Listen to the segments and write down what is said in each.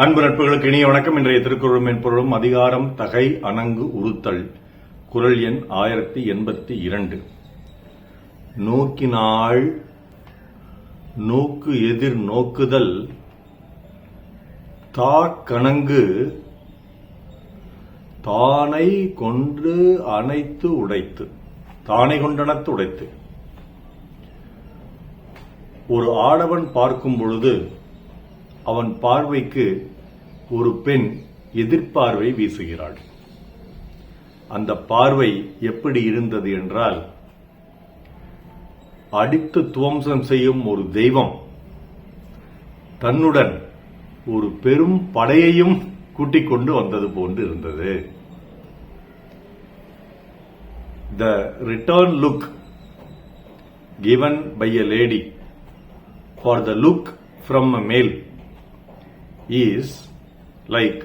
அன்பு நட்புகளுக்கு இனிய வணக்கம். இன்றைய திருக்குறள் மென்பொருளும் அதிகாரம் தகை அணங்கு உறுத்தல். குரல் எண் ஆயிரத்தி எண்பத்தி இரண்டு. நோக்கினாள் நோக்கு எதிர் நோக்குதல். தாக்கணங்கு தானை கொண்டு அணைத்து உடைத்து. தானை கொண்டனத்து உடைத்து. ஒரு ஆடவன் பார்க்கும் பொழுது அவன் பார்வைக்கு ஒரு பெண் எதிர்பார்வை வீசுகிறாள். அந்த பார்வை எப்படி இருந்தது என்றால் அடித்து துவம்சம் செய்யும் ஒரு தெய்வம் தன்னுடன் ஒரு பெரும் படையையும் கூட்டிக் கொண்டு வந்தது போன்று இருந்தது. The return look given by a lady for the look from a male. Is like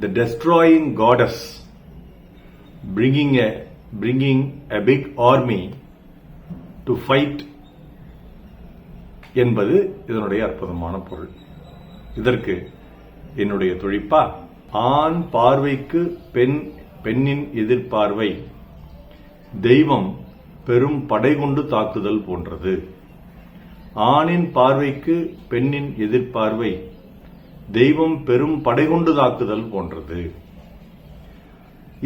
the destroying goddess bringing a bringing a big army to fight என்பது இதனுடைய அற்புதமான பொருள். இதற்கு என்னுடைய தொழிப்பா ஆண் பார்வைக்கு பெண் பெண்ணின் எதிர்பார்வை தெய்வம் பெரும் படை கொண்டு தாக்குதல் போன்றது. ஆணின் பார்வைக்கு பெண்ணின் எதிர்பார்வை தெய்வம் பெரும் படை கொண்டு தாக்குதல் போன்றது.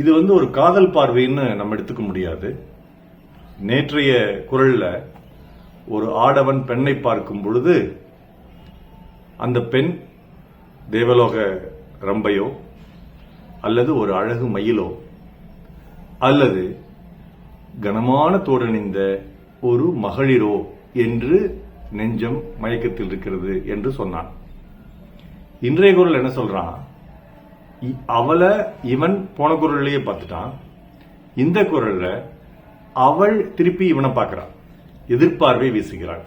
இது வந்து ஒரு காதல் பார்வைன்னு நம்ம எடுத்துக்க முடியாது. நேற்றைய குரல்ல ஒரு ஆடவன் பெண்ணை பார்க்கும் பொழுது அந்த பெண் தேவலோக ரம்பையோ அல்லது ஒரு அழகு மயிலோ அல்லது கனமான தோடணிந்த ஒரு மகளிரோ என்று நெஞ்சம் மயக்கத்தில் இருக்கிறது என்று சொன்னான். இன்றைய குரல் என்ன சொல்றான்? இ- அவளை இவன் போன குரல்லையே பார்த்துட்டான். இந்த குரல்ல அவள் திருப்பி இவனை பார்க்கிறான். எதிர்பார்வை வீசுகிறாள்.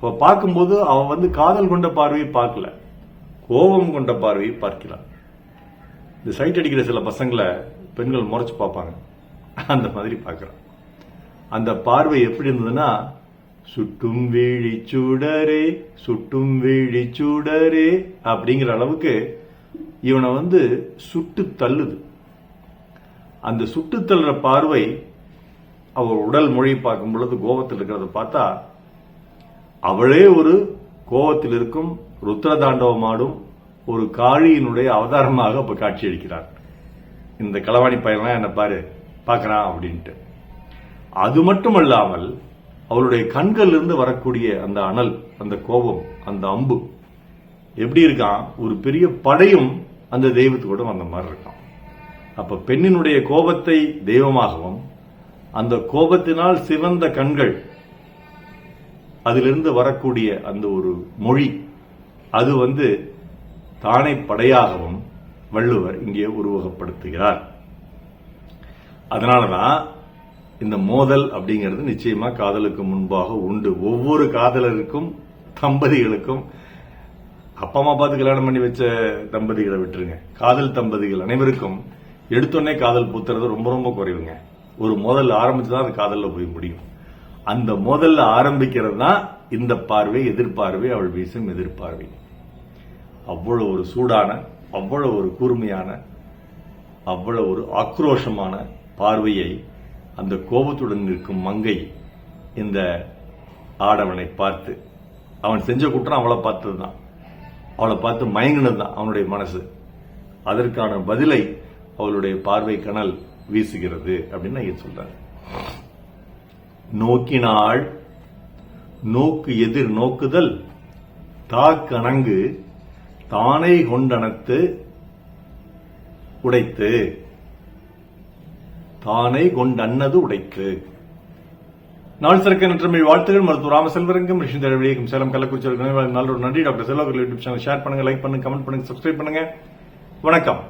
அவ பார்க்கும்போது அவன் வந்து காதல் கொண்ட பார்வையை பார்க்கல. கோபம் கொண்ட பார்வையை பார்க்கிறான் இந்த சைட் அடிக்கிற சில பசங்களை பெண்கள் முறைச்சு பார்ப்பாங்க. அந்த மாதிரி பார்க்கறான். அந்த பார்வை எப்படி இருந்ததுன்னா சுட்டும் வீழி சூடரே சுட்டும் வீழி சூடரே அப்படிங்கிற அளவுக்கு இவனை வந்து சுட்டு தள்ளுது. அந்த சுட்டு தள்ளுற பார்வை அவர் உடல் மொழி பார்க்கும் பொழுது கோபத்தில் இருக்கிறத பார்த்தா அவளே ஒரு கோபத்தில் இருக்கும் ருத்ரதாண்டவமாடும் ஒரு காளியினுடைய அவதாரமாக இப்போ காட்சி அளிக்கிறார் இந்த களவாணி பையன்லாம் என்ன பாரு பார்க்கறான் அப்படின்ட்டு. அது மட்டும் அல்லாமல் அவளுடைய கண்களிலிருந்து வரக்கூடிய அந்த அனல் அந்த கோபம் அந்த அம்பு எப்படி இருக்கான்? ஒரு பெரிய படையும் அந்த தெய்வத்துக்கூட வந்த மாதிரி இருக்கான். அப்ப பெண்ணினுடைய கோபத்தை தெய்வமாகவும் அந்த கோபத்தினால் சிவந்த கண்கள் அதிலிருந்து வரக்கூடிய அந்த ஒரு மொழி அது வந்து தானே படையாகவும் வள்ளுவர் இங்கே உருவகப்படுத்துகிறார். அதனாலதான் இந்த மோதல் அப்படிங்கிறது நிச்சயமா காதலுக்கு முன்பாக உண்டு. ஒவ்வொரு காதலருக்கும் தம்பதிகளுக்கும் அப்பா அம்மா பார்த்து கல்யாணம் பண்ணி வச்ச தம்பதிகளை விட்டுருங்க. காதல் தம்பதிகள் அனைவருக்கும் எடுத்தோடனே காதல் பூத்துறது ரொம்ப ரொம்ப குறைவுங்க. ஒரு மோதல் ஆரம்பிச்சுதான் அது காதலில் போய் முடியும். அந்த மோதல்ல ஆரம்பிக்கிறது தான் இந்த பார்வை எதிர்பார்வை அவள் வீசும் எதிர்பார்வை. அவ்வளவு ஒரு சூடான அவ்வளவு ஒரு கூர்மையான அவ்வளவு ஒரு ஆக்ரோஷமான பார்வையை அந்த கோபத்துடன் நிற்கும் மங்கை இந்த ஆடவனை பார்த்து அவன் செஞ்ச குற்றம் அவளை பார்த்தது தான் அவளை பார்த்து மயங்கினது தான் அவனுடைய மனசு. அதற்கான பதிலை அவளுடைய பார்வை கனல் வீசுகிறது அப்படின்னு ஐயா சொல்றாரு நோக்கினாள் நோக்கு எதிர் நோக்குதல் தாக்கணங்கு தானே கொண்டனத்து உடைத்து தானே கொண்டன்னது உடைத்து நாள் சிறக்க நன்றமை வாழ்த்துகள் மருத்துவ ராமசெல்வரங்கம் ரிஷி தழவியகம் சேலம் கள்ளக்குறிச்சி நல்ல ஒரு நன்றி டாக்டர் செல்வர்கள் யூடியூப் சேனல் ஷேர் பண்ணுங்க லைக் பண்ணுங்க கமெண்ட் பண்ணுங்க சப்ஸ்கிரைப் பண்ணுங்க. வணக்கம்.